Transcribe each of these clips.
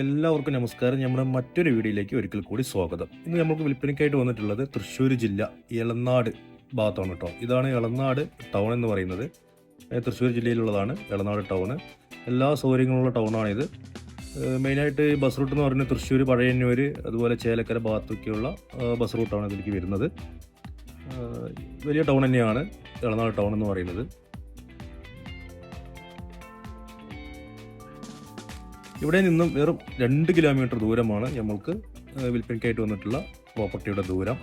എല്ലാവർക്കും നമസ്കാരം. നമ്മുടെ മറ്റൊരു വീഡിയോയിലേക്ക് ഒരിക്കൽ കൂടി സ്വാഗതം. ഇന്ന് നമുക്ക് വിൽപ്പനയ്ക്കായിട്ട് വന്നിട്ടുള്ളത് തൃശ്ശൂർ ജില്ല ഇളനാട് ഭാഗത്താണ് കേട്ടോ. ഇതാണ് ഇളനാട് ടൗൺ എന്ന് പറയുന്നത്. തൃശ്ശൂർ ജില്ലയിലുള്ളതാണ് ഇളനാട് ടൗൺ. എല്ലാ സൗകര്യങ്ങളുള്ള ടൗണാണിത്. മെയിനായിട്ട് ബസ് റൂട്ട് എന്ന് പറയുന്നത് തൃശ്ശൂർ പഴയന്നൂർ അതുപോലെ ചേലക്കര ഭാഗത്തൊക്കെയുള്ള ബസ് റൂട്ടാണ് ഇതിലേക്ക് വരുന്നത്. വലിയ ടൗൺ തന്നെയാണ് ഇളനാട് ടൗൺ എന്ന് പറയുന്നത്. ഇവിടെ നിന്നും വെറും രണ്ട് കിലോമീറ്റർ ദൂരമാണ് നമ്മൾക്ക് വിൽപ്പനയ്ക്കായിട്ട് വന്നിട്ടുള്ള പ്രോപ്പർട്ടിയുടെ ദൂരം.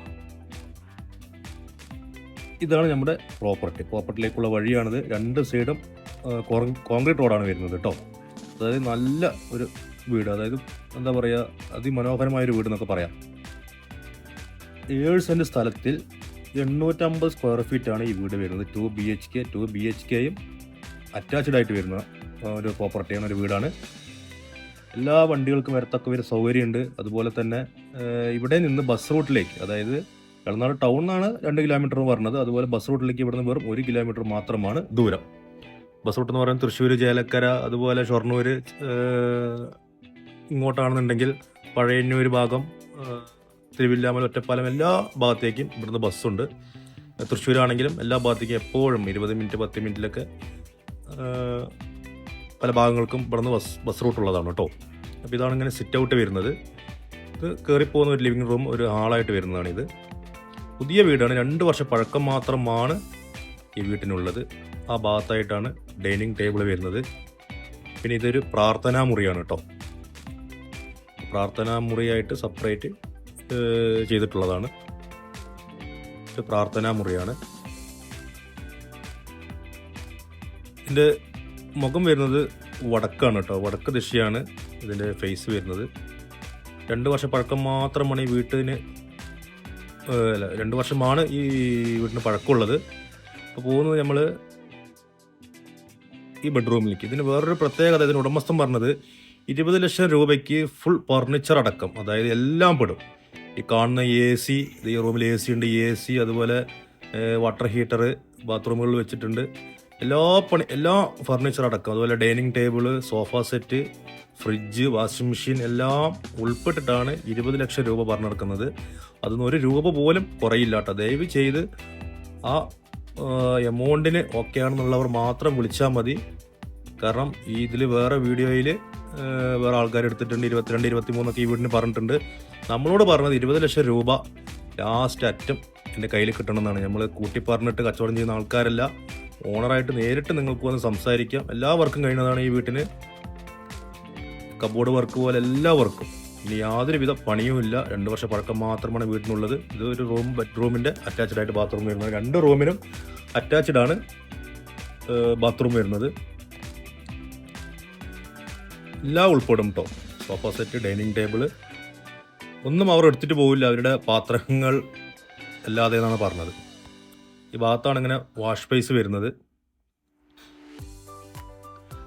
ഇതാണ് നമ്മുടെ പ്രോപ്പർട്ടി. പ്രോപ്പർട്ടിയിലേക്കുള്ള വഴിയാണിത്. രണ്ട് സൈഡും കോൺക്രീറ്റ് റോഡാണ് വരുന്നത് കേട്ടോ. അതായത് നല്ല ഒരു വീട് അതായത് എന്താ പറയുക അതിമനോഹരമായ ഒരു വീട് എന്നൊക്കെ പറയാം. ഏഴ് സെന്റ് സ്ഥലത്തിൽ എണ്ണൂറ്റമ്പത് സ്ക്വയർ ഫീറ്റ് ആണ് ഈ വീട് വരുന്നത്. Two B H K two B H കെയും അറ്റാച്ച്ഡ് ആയിട്ട് വരുന്ന ഒരു പ്രോപ്പർട്ടിയാണ് ഒരു വീടാണ്. എല്ലാ വണ്ടികൾക്കും വരത്തക്ക ഒരു സൗകര്യമുണ്ട്. അതുപോലെ തന്നെ ഇവിടെ നിന്ന് ബസ് റൂട്ടിലേക്ക് അതായത് എളനാട് ടൗണിനാണ് രണ്ട് കിലോമീറ്റർ പറഞ്ഞത്. അതുപോലെ ബസ് റൂട്ടിലേക്ക് ഇവിടുന്ന് വെറും ഒരു കിലോമീറ്റർ മാത്രമാണ് ദൂരം. ബസ് റൂട്ട് എന്ന് പറയുന്നത് തൃശ്ശൂർ ചേലക്കര അതുപോലെ ഷൊർണൂർ ഇങ്ങോട്ടാണെന്നുണ്ടെങ്കിൽ പഴയന്നൂർ ഭാഗം തിരുവില്ലാമൽ ഒറ്റപ്പാലം എല്ലാ ഭാഗത്തേക്കും ഇവിടുന്ന് ബസ്സുണ്ട്. തൃശ്ശൂരാണെങ്കിലും എല്ലാ ഭാഗത്തേക്കും എപ്പോഴും ഇരുപത് മിനിറ്റ് പത്ത് മിനിറ്റിലൊക്കെ പല ഭാഗങ്ങൾക്കും ഇവിടുന്ന് ബസ് ബസ് റൂട്ടുള്ളതാണ് കേട്ടോ. അപ്പോൾ ഇതാണ് ഇങ്ങനെ സിറ്റ് ഔട്ട് വരുന്നത്. ഇത് കയറിപ്പോകുന്ന ഒരു ലിവിങ് റൂം ഒരു ഹാളായിട്ട് ഇത് പുതിയ വീടാണ്. രണ്ട് വർഷം പഴക്കം മാത്രമാണ് ഈ വീട്ടിനുള്ളത്. ആ ഭാഗത്തായിട്ടാണ് ഡൈനിങ് ടേബിൾ വരുന്നത്. പിന്നെ ഇതൊരു പ്രാർത്ഥനാ മുറിയാണ് കേട്ടോ. പ്രാർത്ഥനാ മുറിയായിട്ട് സെപ്പറേറ്റ് ചെയ്തിട്ടുള്ളതാണ്. ഇത് പ്രാർത്ഥനാ മുറിയാണ്. ഇതിന്റെ മുഖം വരുന്നത് വടക്കാണ് കേട്ടോ. വടക്ക് ദിശയാണ് ഇതിന്റെ ഫേസ് വരുന്നത്. രണ്ട് വർഷം പഴക്കം മാത്രമാണ് ഈ വീട്ടിന് അല്ല രണ്ട് വർഷമാണ് ഈ വീട്ടിന് പഴക്കമുള്ളത്. അപ്പോൾ പോകുന്നത് നമ്മൾ ഈ ബെഡ്റൂമിലേക്ക് ഇതിന് വേറൊരു പ്രത്യേകത ഇതിന് ഉടമസ്ഥൻ പറഞ്ഞത് ഇരുപത് ലക്ഷം രൂപയ്ക്ക് ഫുൾ ഫർണിച്ചർ അടക്കം അതായത് എല്ലാം പെടും. ഈ കാണുന്ന എ സി ഈ റൂമിൽ എ സി ഉണ്ട് എ സി അതുപോലെ വാട്ടർ ഹീറ്റർ ബാത്റൂമുകളിൽ വെച്ചിട്ടുണ്ട്. എല്ലാ പണി എല്ലാ ഫർണിച്ചർ അടക്കം അതുപോലെ dining table sofa set fridge washing machine എല്ലാം ഉൾപ്പെട്ടിട്ടാണ് ഇരുപത് ലക്ഷം രൂപ പറഞ്ഞെടുക്കുന്നത്. അതൊന്നും ഒരു രൂപ പോലും കുറയില്ല കേട്ടോ. ദയവ് ചെയ്ത് ആ എമൗണ്ടിന് ഓക്കെ ആണെന്നുള്ളവർ മാത്രം വിളിച്ചാൽ മതി. കാരണം ഈ ഇതിൽ വേറെ വീഡിയോയിൽ വേറെ ആൾക്കാർ എടുത്തിട്ടുണ്ട്. ഇരുപത്തിരണ്ട് ഇരുപത്തി മൂന്നൊക്കെ ഈ വീടിന് പറഞ്ഞിട്ടുണ്ട്. നമ്മളോട് പറഞ്ഞത് ഇരുപത് ലക്ഷം രൂപ ലാസ്റ്റ് അറ്റം എന്റെ കയ്യിൽ കിട്ടണമെന്നാണ്. നമ്മൾ കൂട്ടി പറഞ്ഞിട്ട് കച്ചവടം ചെയ്യുന്ന ആൾക്കാരല്ല. ഓണറായിട്ട് നേരിട്ട് നിങ്ങൾക്ക് വന്ന് സംസാരിക്കാം. എല്ലാ വർക്കും കഴിയുന്നതാണ് ഈ വീട്ടിന് കബോർഡ് വർക്ക് പോലെ എല്ലാ വർക്കും ഇനി യാതൊരുവിധ പണിയും ഇല്ല രണ്ട് വർഷം പഴക്കം മാത്രമാണ് വീട്ടിനുള്ളത്. ഇത് ഒരു റൂം ബെഡ്റൂമിന്റെ അറ്റാച്ച്ഡ് ആയിട്ട് ബാത്റൂം വരുന്നത്. രണ്ട് റൂമിനും അറ്റാച്ച്ഡ് ആണ് ബാത്റൂം വരുന്നത്. എല്ലാം ഉൾപ്പെടും കേട്ടോ സോഫ സെറ്റ് ഡൈനിങ് ടേബിൾ ഒന്നും അവർ എടുത്തിട്ട് പോവില്ല. അവരുടെ പാത്രങ്ങൾ അല്ലാതെ എന്നാണ് പറഞ്ഞത്. ഈ ഭാഗത്താണ് ഇങ്ങനെ വാഷ് പേസ് വരുന്നത്.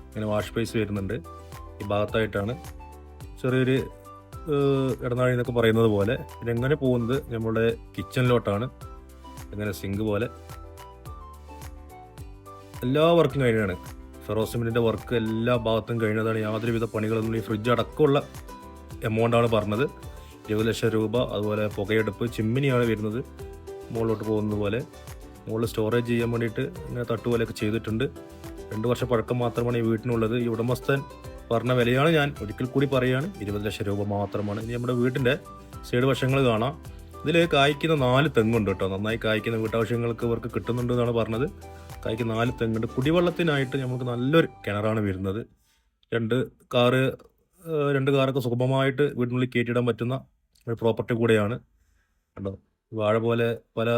ഇങ്ങനെ വാഷ് പേസ് വരുന്നുണ്ട്. ഈ ഭാഗത്തായിട്ടാണ് ചെറിയൊരു ഇടനാഴി എന്നൊക്കെ പറയുന്നത് പോലെ. ഇതെങ്ങനെ പോകുന്നത് നമ്മുടെ കിച്ചണിലോട്ടാണ് ഇങ്ങനെ സിങ്ക് പോലെ. എല്ലാ വർക്കും കഴിഞ്ഞാണ് ഫെറോസിമിന്റെ വർക്ക് എല്ലാ ഭാഗത്തും കഴിഞ്ഞതാണ് യാതൊരുവിധ പണികളൊന്നും ഈ ഫ്രിഡ്ജ് അടക്കമുള്ള എമൗണ്ടാണ് പറഞ്ഞത്. ഇരുപത് ലക്ഷം രൂപ അതുപോലെ പുകയെടുപ്പ് ചിമ്മിനിയാണ് വരുന്നത്. മുകളിലോട്ട് പോകുന്നത് പോലെ. മുകളിൽ സ്റ്റോറേജ് ചെയ്യാൻ വേണ്ടിയിട്ട് ഇങ്ങനെ തട്ടുപോലെയൊക്കെ ചെയ്തിട്ടുണ്ട്. രണ്ട് വർഷം പഴക്കം മാത്രമാണ് ഈ വീട്ടിനുള്ളത്. ഈ ഉടമസ്ഥൻ പറഞ്ഞ വിലയാണ് ഞാൻ ഒരിക്കൽ കൂടി പറയുകയാണ് ഇരുപത് ലക്ഷം രൂപ മാത്രമാണ്. ഇനി നമ്മുടെ വീട്ടിന്റെ സൈഡ് വശങ്ങൾ കാണാം. ഇതിൽ കായ്ക്കുന്ന നാല് തെങ്ങുണ്ട് കേട്ടോ. നന്നായി കായ്ക്കുന്ന വീട്ടാവശ്യങ്ങൾക്ക് ഇവർക്ക് കിട്ടുന്നുണ്ട് എന്നാണ് പറഞ്ഞത്. കായ്ക്കുന്ന നാല് തെങ്ങുണ്ട്. കുടിവെള്ളത്തിനായിട്ട് നമുക്ക് നല്ലൊരു കിണറാണ് വരുന്നത്. രണ്ട് കാറ് രണ്ട് കാറൊക്കെ സുഗമമായിട്ട് വീടിനുള്ളിൽ കയറ്റിയിടാൻ പറ്റുന്ന ഒരു പ്രോപ്പർട്ടി കൂടെയാണ്. കണ്ടോ? വാഴ പോലെ പല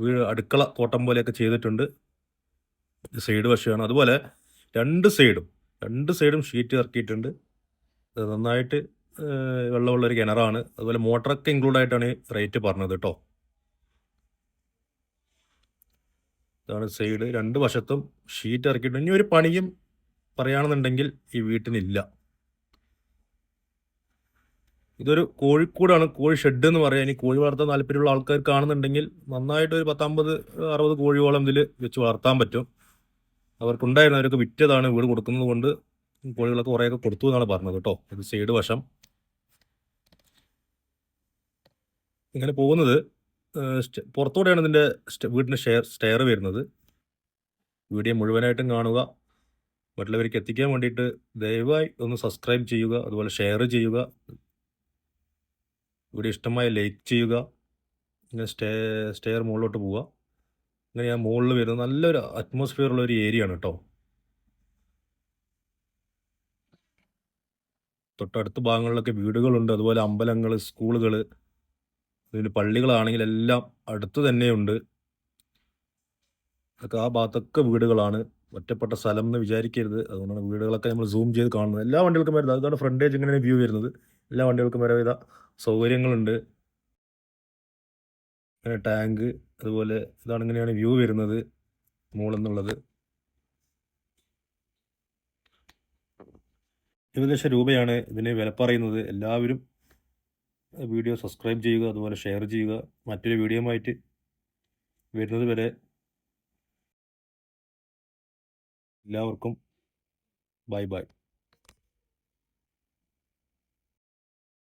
വീട് അടുക്കള തോട്ടം പോലെയൊക്കെ ചെയ്തിട്ടുണ്ട്. സൈഡ് വശമാണ്. അതുപോലെ രണ്ട് സൈഡും രണ്ട് സൈഡും ഷീറ്റ് ഇറക്കിയിട്ടുണ്ട്. നന്നായിട്ട് വെള്ളമുള്ള ഒരു കിണറാണ്. അതുപോലെ മോട്ടറൊക്കെ ഇൻക്ലൂഡ് ആയിട്ടാണ് റേറ്റ് പറഞ്ഞത് കേട്ടോ. ഇതാണ് സൈഡ്. രണ്ട് വശത്തും ഷീറ്റ് ഇറക്കിയിട്ടുണ്ട്. ഇനി ഒരു പണിയും പറയുകയാണെന്നുണ്ടെങ്കിൽ ഈ വീട്ടിനില്ല. ഇതൊരു കോഴിക്കൂടാണ്. കോഴി ഷെഡ് എന്ന് പറയാം. ഇനി കോഴി വളർത്താൻ താല്പര്യമുള്ള ആൾക്കാർ കാണുന്നുണ്ടെങ്കിൽ നന്നായിട്ട് ഒരു പത്തമ്പത് അറുപത് കോഴിയോളം ഇതിൽ വെച്ച് വളർത്താൻ പറ്റും. അവർക്കുണ്ടായിരുന്നു അവരൊക്കെ വിറ്റതാണ് വീട് കൊടുക്കുന്നത് കൊണ്ട് കോഴികളൊക്കെ കുറേയൊക്കെ കൊടുത്തു എന്നാണ് പറഞ്ഞത് കേട്ടോ. ഇത് സൈഡ് വശം. ഇങ്ങനെ പോകുന്നത് പുറത്തൂടെയാണ് ഇതിന്റെ വീടിന്റെ ഷെയർ സ്റ്റെയർ വരുന്നത്. വീഡിയോ മുഴുവനായിട്ടും കാണുക. മറ്റുള്ളവർക്ക് എത്തിക്കാൻ വേണ്ടിയിട്ട് ദയവായി ഒന്ന് സബ്സ്ക്രൈബ് ചെയ്യുക. അതുപോലെ ഷെയർ ചെയ്യുക. വീഡിയോ ഇഷ്ടമായ ലൈക്ക് ചെയ്യുക. ഇങ്ങനെ സ്റ്റേ സ്റ്റെയർ മുകളിലോട്ട് പോവുക. ഇങ്ങനെ ഞാൻ മുകളിൽ വരുന്ന നല്ലൊരു അറ്റ്മോസ്ഫിയർ ഉള്ള ഒരു ഏരിയ ആണ് കേട്ടോ തൊട്ടടുത്ത ഭാഗങ്ങളിലൊക്കെ വീടുകളുണ്ട്. അതുപോലെ അമ്പലങ്ങൾ സ്കൂളുകൾ പിന്നെ പള്ളികളാണെങ്കിൽ എല്ലാം അടുത്ത് തന്നെയുണ്ട്. അതൊക്കെ ആ ഭാഗത്തൊക്കെ വീടുകളാണ്. ഒറ്റപ്പെട്ട സ്ഥലം എന്ന് വിചാരിക്കരുത്. അതുകൊണ്ടാണ് വീടുകളൊക്കെ നമ്മൾ സൂം ചെയ്ത് കാണുന്നത്. എല്ലാ വണ്ടികൾക്കും വരുന്നത് അതാണ് ഫ്രണ്ടേജ് ഇങ്ങനെയാണ് വ്യൂ വരുന്നത്. എല്ലാ വണ്ടികൾക്കും വരവിധ സൗകര്യങ്ങളുണ്ട്. അങ്ങനെ ടാങ്ക് അതുപോലെ ഇതാണ് ഇങ്ങനെയാണ് വ്യൂ വരുന്നത് മോളെന്നുള്ളത്. ഇരുപത് ലക്ഷം രൂപയാണ് ഇതിന് വില പറയുന്നത്. എല്ലാവരും വീഡിയോ സബ്സ്ക്രൈബ് ചെയ്യുക അതുപോലെ ഷെയർ ചെയ്യുക. മറ്റൊരു വീഡിയോയുമായിട്ട് വരുന്നത് വരെ എല്ലാവർക്കും ബൈ ബൈ